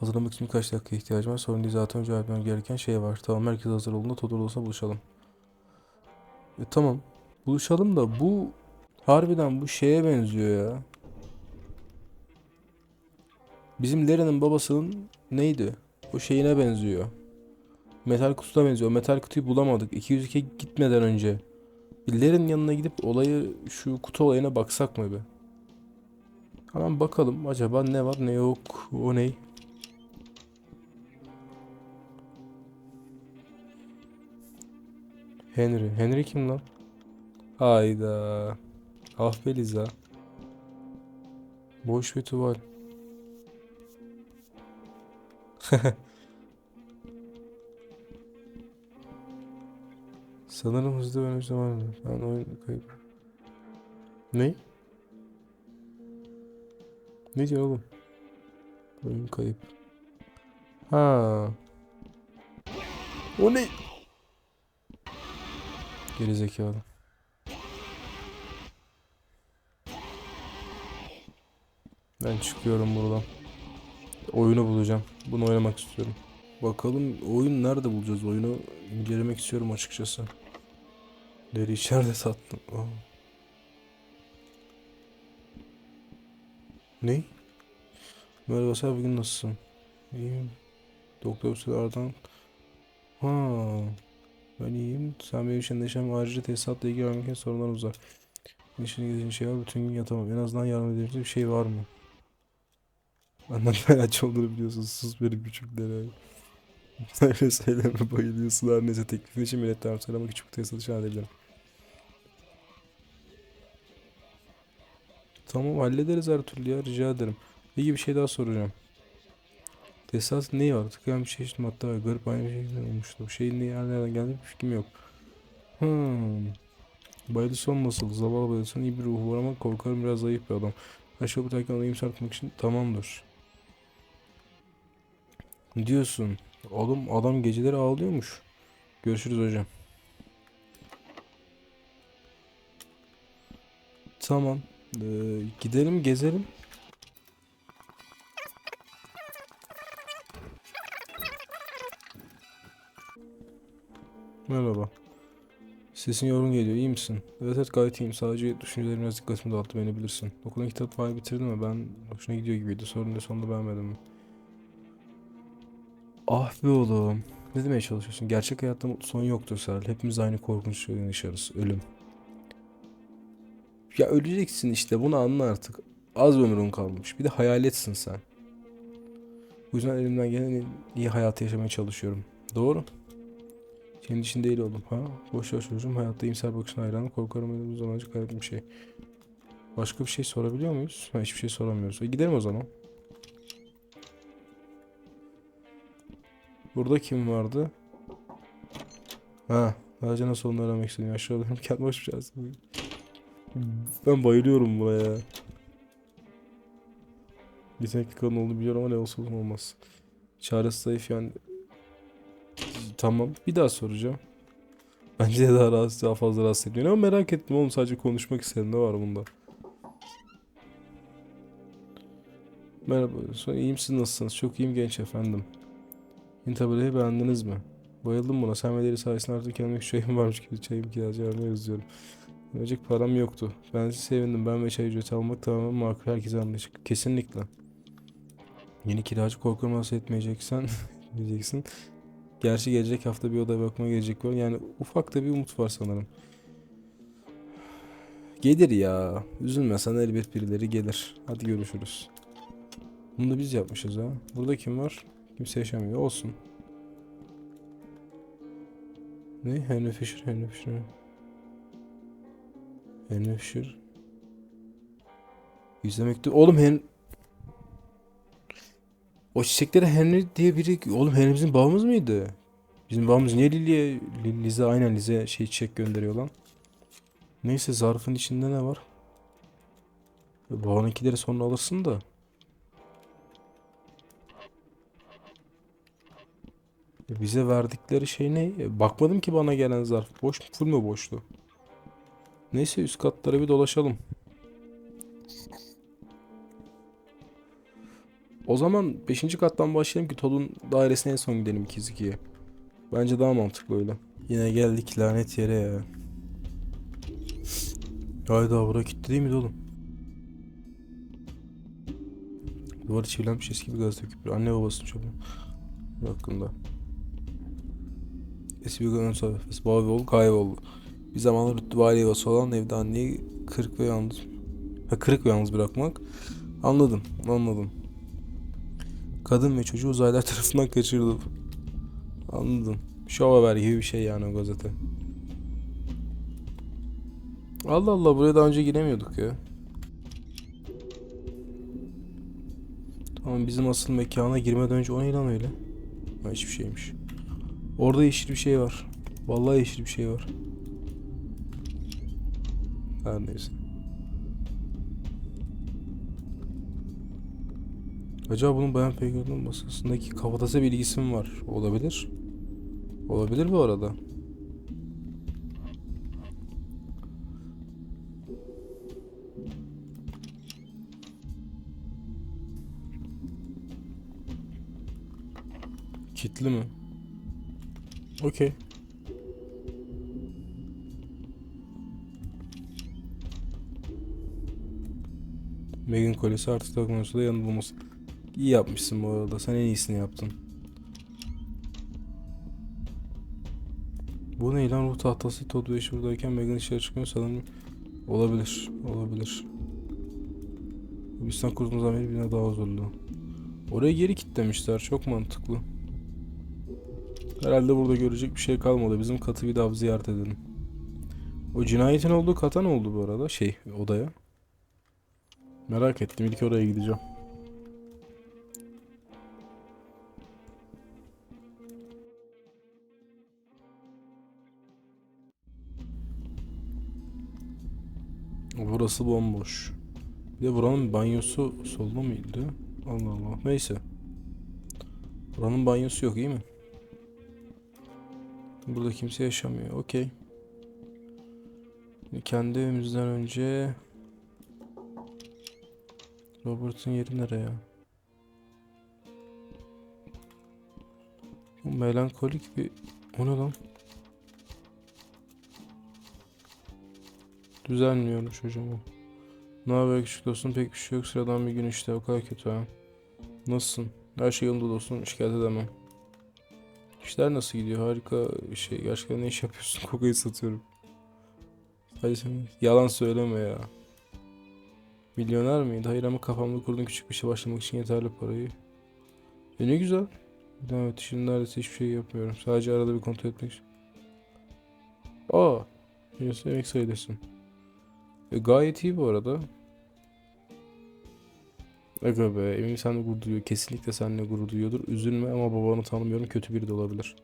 Hazırlamak için birkaç dakika ihtiyacım var. Sorun değil zaten önce yapmam gereken şey var. Tamam herkes hazır olduğunda Todoros'a buluşalım. E, tamam. Buluşalım da bu harbiden bu şeye benziyor ya. Bizim Larry'nin babasının neydi? O şeyine benziyor. Metal kutusuna benziyor. Metal kutuyu bulamadık. 202 gitmeden önce. Larry'nin yanına gidip olayı şu kutu olayına baksak mı bir? Hemen bakalım acaba ne var ne yok. O ne? Henry. Henry kim lan? Hayda. Ah be Liza. Boş bir tuval. Sanırım hızlı ben zaman ben oyun kayıp. Ne? Ne diyor oğlum? Oyun kayıp. Ha. O ne? Geri zekalı. Ben çıkıyorum buradan. Oyunu bulacağım. Bunu oynamak istiyorum. Bakalım oyun nerede bulacağız? Oyunu incelemek istiyorum açıkçası. Deri içeride sattım. Aa. Ne? Merhaba sen bugün nasılsın? İyiyim. Doktor Sırar'dan. Ha. Ben iyiyim. Sen benim için neşem ayrıca tesisatla ilgili önemli sorunlarımız var. İşine gideceğin şey var. Bütün gün yatamam. En azından yardım edebilecek bir şey var mı? Benden felç olduğunu biliyorsun. Sus benim küçüklere. Öyle söyleme bayılıyorsun. Her neyse teklifin için minnettarım. Sana küçük tesisat için edebilirim. Tamam hallederiz her türlü ya rica ederim. İyi bir şey daha soracağım. Tesisat neyi var? Tıkayan bir şey işte hatta. Garip aynı şey olmuştu. Şeyin neyi nereden geldiği bir fikrim yok. Hmm. Bayılıson nasıl? Zavallı Bayılıson iyi bir ruhu var ama korkarım biraz zayıf bir adam. Aşağı biterken onu tutmak için tamamdır. Diyorsun. Oğlum adam geceleri ağlıyormuş. Görüşürüz hocam. Tamam. Ee, gidelim gezelim. Merhaba. Sesin yorgun geliyor. İyi misin? Evet evet gayet iyiyim. Sadece düşüncelerim biraz dikkatimi dağıttı. Beni bilirsin. Okulun kitap falan bitirdim mi? Ben hoşuna gidiyor gibiydi. Sorun ne sonunda beğenmedim mi? Ah be oğlum. Ne demeye çalışıyorsun? Gerçek hayatta son yoktur Serhat. Hepimiz aynı korkunç şeyden yaşarız. Ölüm. Ya öleceksin işte bunu anla artık. Az ömrün kalmış. Bir de hayaletsin sen. Bu yüzden elimden gelen en iyi hayatı yaşamaya çalışıyorum. Doğru. Senin için değil oğlum ha. Boş ver çocuğum. Hayatta iyimser bakışına hayranım. Korkarım öyle bu zamancı kaybettiğim şey. Başka bir şey sorabiliyor muyuz? Ha, hiçbir şey soramıyoruz. E, gidelim o zaman. Burada kim vardı? Ha. Sadece nasıl onu öğrenmek istedim. Aşağıda kendi boş bir şey. Ben bayılıyorum buna ya. Yetenekli kadın olduğunu biliyorum ama ne olsa olmaz. Çaresi zayıf yani. Tamam. Bir daha soracağım. Bence daha rahatsız, daha fazla rahatsız etmiyor ama merak ettim oğlum sadece konuşmak istedim. Ne var bunda? Merhaba. Sonra iyi misiniz? Nasılsınız? Çok iyiyim genç efendim. İntabileyi beğendiniz mi? Bayıldım buna. Deri sayesinde artık kendime şeyim varmış gibi çayım kiracı vermeyi özlüyorum. Verecek param yoktu. Ben sizi sevindim. Ben ve çay ücreti almak tamamen makul. Herkese anlaşık. Kesinlikle. Yeni kiracı korkumu nasıl etmeyeceksen diyeceksin. Gerçi gelecek hafta bir odaya bakmaya gelecek var. Yani ufak da bir umut var sanırım. Gelir ya. Üzülme sen elbet birileri gelir. Hadi görüşürüz. Bunu da biz yapmışız ha. Burada kim var? Kimse yaşamıyor. Olsun. Ne? Henry Fisher, Henry Fisher. Henry Fisher. Yüzde mektup. Oğlum Hen... O çiçekleri Henry diye biri... Oğlum Henry bizim babamız mıydı? Bizim babamız niye Lily'e... Li- Lize aynen Lize şey çiçek gönderiyor lan. Neyse zarfın içinde ne var? E, Babanınkileri sonra alırsın da. E, Bize verdikleri şey ne? E, Bakmadım ki bana gelen zarf. Boş mu? Full mu boştu? Neyse üst katlara bir dolaşalım. O zaman 5. kattan başlayalım ki Todd'un dairesine en son gidelim 2-2'ye. Bence daha mantıklı öyle. Yine geldik lanet yere ya. Hayda bura kilitli değil miydi oğlum? Duvarı çivilenmiş eski bir gazete küpürü. Anne babasının çöpü. Hakkında. Eski bir gazete sayfası. Mavi oğlu kayboldu. Bir zamanlar rütbali yuvası olan evde anneyi kırık ve yalnız... Ha kırık ve yalnız bırakmak. Anladım, anladım. Kadın ve çocuğu uzaylılar tarafından kaçırıldı. Anladım. Şov haber gibi bir şey yani o gazete. Allah Allah buraya daha önce giremiyorduk ya. Tamam bizim asıl mekana girmeden önce o ne lan öyle? Ha hiçbir şeymiş. Orada yeşil bir şey var. Vallahi yeşil bir şey var. Her neyse. Acaba bunun Bayan Peygamber'in masasındaki kafatası bir ilgisi mi var? Olabilir. Olabilir bu arada. Kitli mi? Okey. Megan kolesi artık takılması da yanılması. İyi yapmışsın bu arada. Sen en iyisini yaptın. Bu ne lan ruh tahtası Todd ve buradayken Megan dışarı çıkmıyor sanırım. Olabilir. Olabilir. Bizden kurtulduğumuzdan beri birine daha huzurlu. Oraya geri kilitlemişler. Çok mantıklı. Herhalde burada görecek bir şey kalmadı. Bizim katı bir daha ziyaret edelim. O cinayetin olduğu kata ne oldu bu arada? Şey odaya. Merak ettim. İlk oraya gideceğim. Burası bomboş. Bir de buranın banyosu solda mıydı? Allah Allah. Neyse. Buranın banyosu yok iyi mi? Burada kimse yaşamıyor. Okey. Kendi evimizden önce Robert'ın yeri nereye? Bu melankolik bir... O ne lan? Düzelmiyorum çocuğumu. Ne haber küçük dostum? Pek bir şey yok. Sıradan bir gün işte. O kadar kötü ha. Nasılsın? Her şey yolunda dostum. Şikayet edemem. İşler nasıl gidiyor? Harika şey. Gerçekten ne iş yapıyorsun? Kokayı satıyorum. Hadi sen yalan söyleme ya. Milyoner miydi? Hayır ama kafamda kurduğum küçük bir şey başlamak için yeterli parayı. E ne güzel. Evet şimdi neredeyse hiçbir şey yapmıyorum. Sadece arada bir kontrol etmek için. Aa. Yine emek sayılırsın. E, gayet iyi bu arada. Aga be eminim seninle gurur duyuyor. Kesinlikle seninle gurur duyuyordur. Üzülme ama babanı tanımıyorum. Kötü biri de olabilir.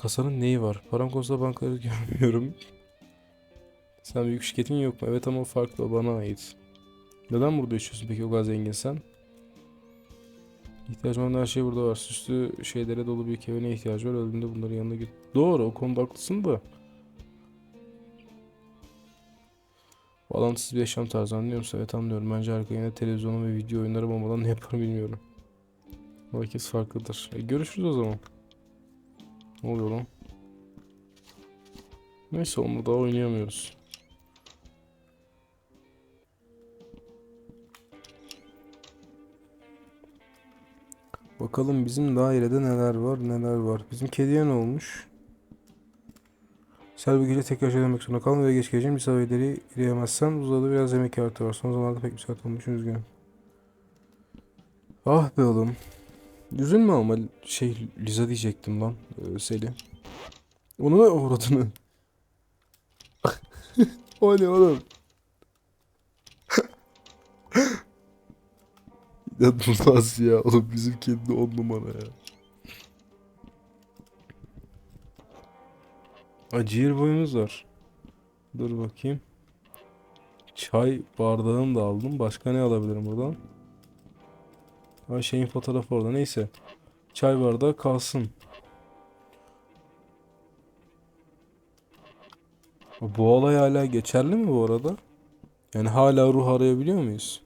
Kasanın neyi var? Param konusunda bankaları görmüyorum. Sen büyük şirketin yok mu? Evet ama farklı bana ait. Neden burada yaşıyorsun peki o kadar zenginsen? İhtiyacım olan her şey burada var. Süslü şeylere dolu bir evine ihtiyacı var. Öldüğümde bunların yanına git. Doğru o konuda haklısın da. Bağlantısız bir yaşam tarzı anlıyor musun? Evet anlıyorum. Bence harika. Yine televizyonum ve video oyunlarım olmadan ne yaparım bilmiyorum. Herkes farklıdır. E, görüşürüz o zaman. Ne oluyor lan? Neyse onu daha oynayamıyoruz. Bakalım bizim dairede neler var neler var. Bizim kediye ne olmuş? Selvi tekrar söylemek zorunda kalma ve geç geleceğim. Misafirleri giremezsen uzadı biraz yemek artı var. Son zamanlarda pek misafir olmuş üzgünüm. Ah be oğlum. Üzülme ama şey Liza diyecektim lan. Ee, Seli. Onu ne uğradığını? o ne oğlum? İnanılmaz ya oğlum bizim kedi on numara ya. Acıyır boyumuz var. Dur bakayım. Çay bardağını da aldım. Başka ne alabilirim buradan? Ha şeyin fotoğrafı orada. Neyse. Çay bardağı kalsın. Bu olay hala geçerli mi bu arada? Yani hala ruh arayabiliyor muyuz?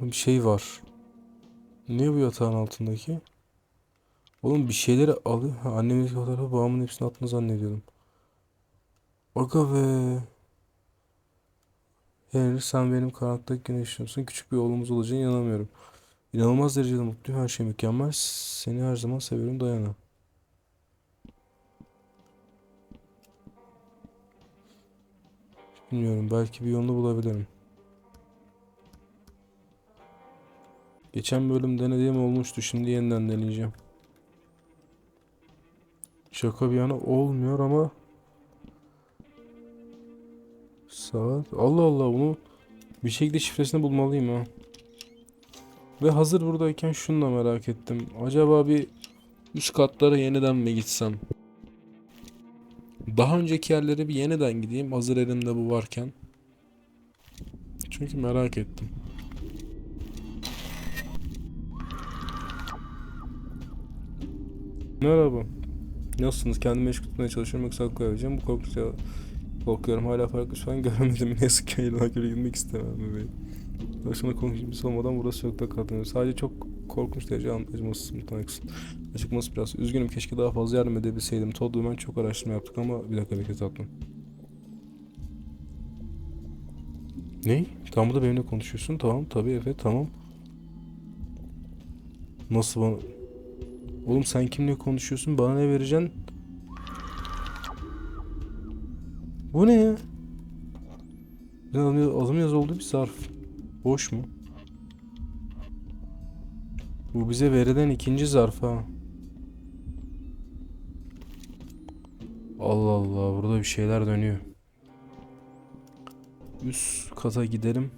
Bir şey var. Ne bu yatağın altındaki? Oğlum bir şeyleri alıyor. Ha, annemin fotoğrafı babamın hepsini attığını zannediyordum. Aga be. Henry sen benim karanlıktaki güneşimsin. Küçük bir oğlumuz olacağına inanamıyorum. İnanılmaz derecede mutluyum. Her şey mükemmel. Seni her zaman seviyorum Dayana. Bilmiyorum. Belki bir yolunu bulabilirim. Geçen bölüm denediğim olmuştu. Şimdi yeniden deneyeceğim. Şaka bir yana olmuyor ama saat Allah Allah bunu bir şekilde şifresini bulmalıyım ha. Ve hazır buradayken şunu da merak ettim. Acaba bir üst katlara yeniden mi gitsem? Daha önceki yerlere bir yeniden gideyim hazır elimde bu varken. Çünkü merak ettim. Merhaba. Nasılsınız? Kendimi meşgul tutmaya çalışıyorum yoksa haklı vereceğim. Bu korktukça korkuyorum. Hala farklı şu an göremedim. Ne yazık ki hayırlı göre girmek istemem bebeğim. Başıma konuşması olmadan burası yokta kaldım. Sadece çok korkunç derece acımasız mutlanaksın. Açıkması biraz. Üzgünüm keşke daha fazla yardım edebilseydim. Todd ben çok araştırma yaptık ama bir dakika bekle tatlım. Ne? Tam da benimle konuşuyorsun. Tamam tabii evet tamam. Nasıl bana... Oğlum sen kimle konuşuyorsun? Bana ne vereceksin? Bu ne ya? Adım yazı oldu bir zarf. Boş mu? Bu bize verilen ikinci zarf ha. Allah Allah burada bir şeyler dönüyor. Üst kata gidelim.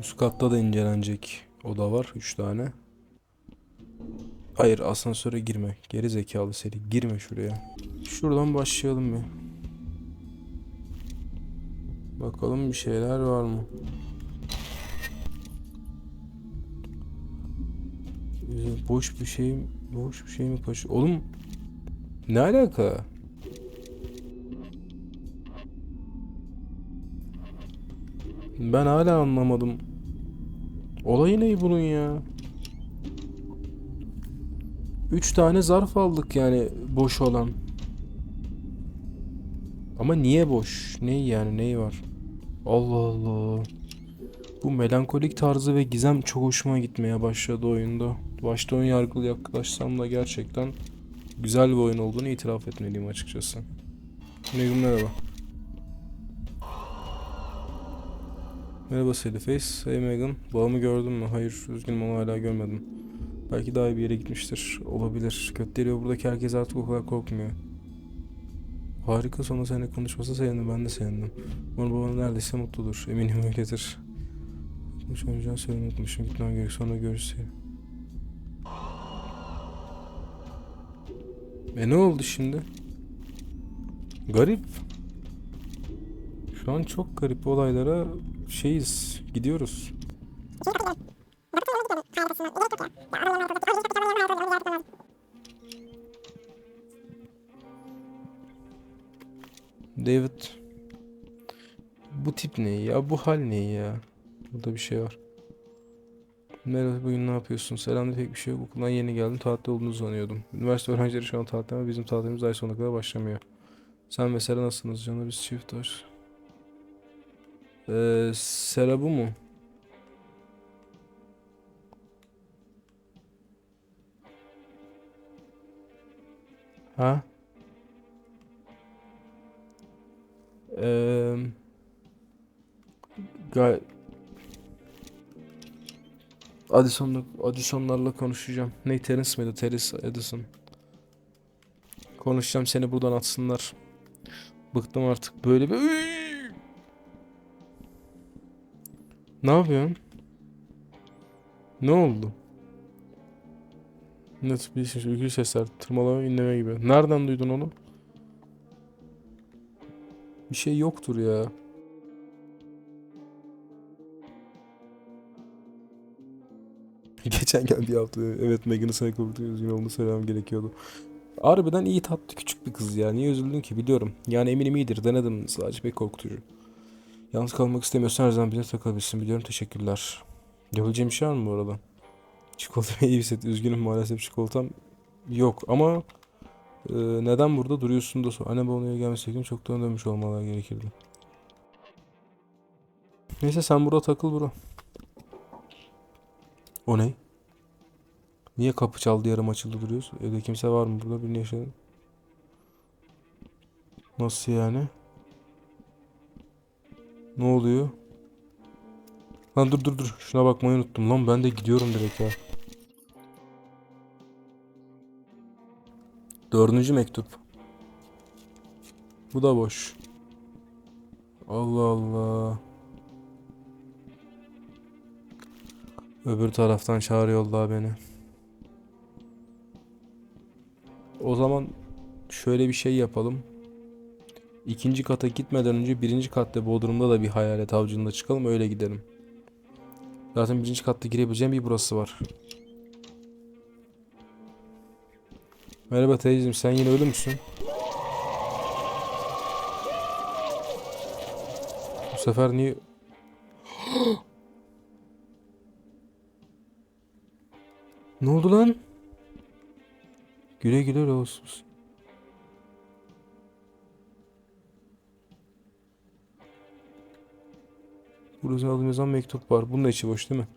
Üst katta da incelenecek oda var. Üç tane. Hayır asansöre girme. Geri zekalı seri. Girme şuraya. Şuradan başlayalım bir. Bakalım bir şeyler var mı? Boş bir şey boş bir şey mi kaç? Oğlum ne alaka? Ben hala anlamadım. Olayı ne bunun ya? Üç tane zarf aldık yani boş olan. Ama niye boş? Neyi yani neyi var? Allah Allah. Bu melankolik tarzı ve gizem çok hoşuma gitmeye başladı oyunda. Başta ön yargılı yaklaşsam da gerçekten güzel bir oyun olduğunu itiraf etmeliyim açıkçası. Megan merhaba. Merhaba Face. Hey Megan. Babamı gördün mü? Hayır, üzgünüm onu hala görmedim. Belki daha iyi bir yere gitmiştir. Olabilir. Kötüleri ve buradaki herkes artık o kadar korkmuyor. Harika sonra seninle konuşması sevindim. Ben de sevindim. Umarım baban neredeyse mutludur. Eminim öyledir. Konuşamayacağını söylemeyi unutmuşum. Gitmem gerek. Sonra görüşürüz. E ne oldu şimdi? Garip. Şu an çok garip olaylara şeyiz. Gidiyoruz. David. Bu tip ne ya? Bu hal ne ya? Burada bir şey var. Merhaba bugün ne yapıyorsun? Selamda pek bir şey yok. Okuldan yeni geldim. Tatil olduğunu sanıyordum. Üniversite öğrencileri şu an tatil ama bizim tatilimiz ay sonuna kadar başlamıyor. Sen mesela nasılsınız canım? Biz çift var. Ee, Sera bu mu? Ha? Gay Addison'la Addison'larla konuşacağım. Ne Terence miydi? Terence Addison. Konuşacağım seni buradan atsınlar. Bıktım artık böyle bir Ne yapıyorsun? Ne oldu? Net bir şey, ülkü sesler, tırmalama, inleme gibi. Nereden duydun onu? Bir şey yoktur ya. Geçen gel bir hafta evet Megan'ı sana korktu üzgün olduğunu söylemem gerekiyordu. Harbiden iyi tatlı küçük bir kız ya. Niye üzüldün ki biliyorum. Yani eminim iyidir. Denedim sadece pek korkutucu. Yalnız kalmak istemiyorsan her zaman bize takılabilirsin. Biliyorum teşekkürler. Yapabileceğim bir şey var mı bu arada? Çikolata iyi hisset. Üzgünüm maalesef çikolatam yok ama e, neden burada duruyorsun da. Anne babamla gelmeseydim çoktan dönmüş olmaları gerekirdi. Neyse sen burada takıl bro. O ne? Niye kapı çaldı yarım açıldı duruyoruz? Evde kimse var mı burada? Birini yaşadın. Nasıl yani? Ne oluyor? Lan dur dur dur. Şuna bakmayı unuttum. Lan ben de gidiyorum direkt ya. Dördüncü mektup. Bu da boş. Allah Allah. Öbür taraftan çağırıyorlar beni. O zaman şöyle bir şey yapalım. İkinci kata gitmeden önce birinci katta Bodrum'da da bir hayalet avcılığına çıkalım öyle gidelim. Zaten birinci katta girebileceğim bir burası var. Merhaba teyzeciğim sen yine ölü müsün? Bu sefer niye... ne oldu lan? Güle güle olsun. Burada aldım yazan mektup var. Bunun da içi boş değil mi?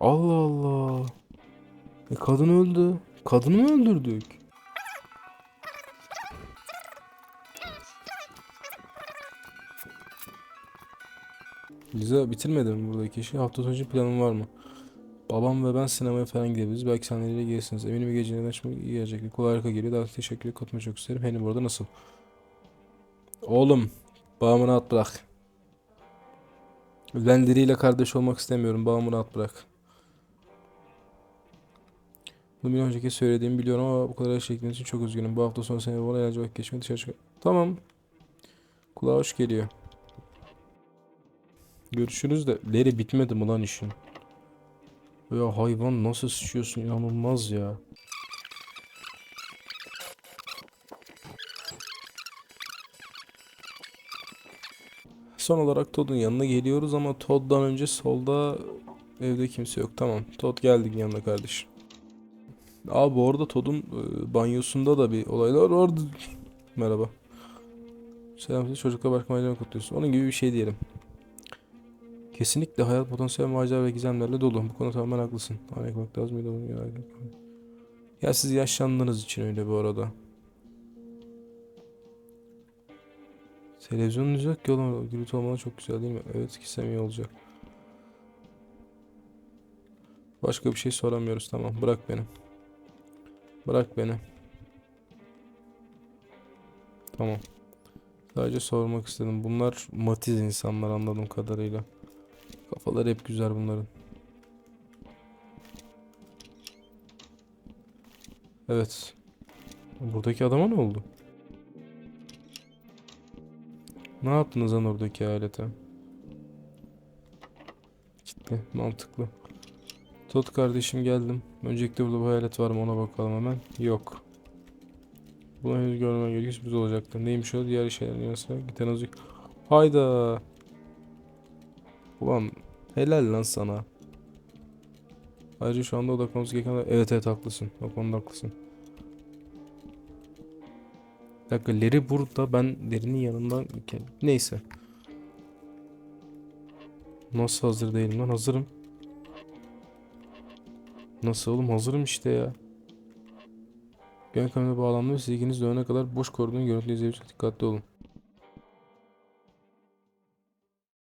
Allah Allah. E kadın öldü. Kadını mı öldürdük? Liza bitirmedin mi buradaki işi? Hafta sonu için planın var mı? Babam ve ben sinemaya falan gidebiliriz. Belki sen gelirsiniz. Eminim bir gecenin açmak iyi gelecek. Kolay harika geliyor. Daha teşekkür ederim. Katılmayı çok isterim. Henry burada nasıl? Oğlum. Babamı rahat bırak. Ben diriyle kardeş olmak istemiyorum. Babamı rahat bırak. Bunu bir önceki söylediğimi biliyorum ama bu kadar şey için çok üzgünüm. Bu hafta sonu seni bana eğlence vakit geçmeye dışarı çık. Tamam. Kulağa hoş geliyor. Görüşürüz de. Leri bitmedi mi lan işin? Ya hayvan nasıl sıçıyorsun inanılmaz ya. Son olarak Todd'un yanına geliyoruz ama Todd'dan önce solda evde kimse yok. Tamam. Todd geldik yanına kardeşim. Abi orada Todd'un e, banyosunda da bir olaylar vardı. Merhaba. Selam size çocukla başka malzeme kutluyorsun. Onun gibi bir şey diyelim. Kesinlikle hayat potansiyel macera ve gizemlerle dolu. Bu konuda tamamen haklısın. Hani ekmek lazım ya? Ya siz yaşlandığınız için öyle bu arada. Televizyonunuz yok ki oğlum. Gürültü olmalı çok güzel değil mi? Evet gitsem iyi olacak. Başka bir şey soramıyoruz tamam. Bırak beni. Bırak beni. Tamam. Sadece sormak istedim. Bunlar matiz insanlar anladığım kadarıyla. Kafalar hep güzel bunların. Evet. Buradaki adama ne oldu? Ne yaptınız lan oradaki alete? Gitti. Mantıklı. Tot kardeşim geldim. Öncelikle burada bir hayalet var mı ona bakalım hemen. Yok. Bunu henüz görmem gerekiyor. Sürpriz olacaktı. Neymiş o? Diğer şeylerin yanı sıra. Giten azıcık. Hayda. Ulan helal lan sana. Ayrıca şu anda odaklanmamız gereken... Evet evet haklısın. O konuda haklısın. Bir dakika Leri burada ben Leri'nin yanından neyse. Nasıl hazır değilim lan hazırım. Nasıl oğlum hazırım işte ya. Gön kameraya bağlandı ve dönene kadar boş koridorun görüntüleri izleyebilecek dikkatli olun.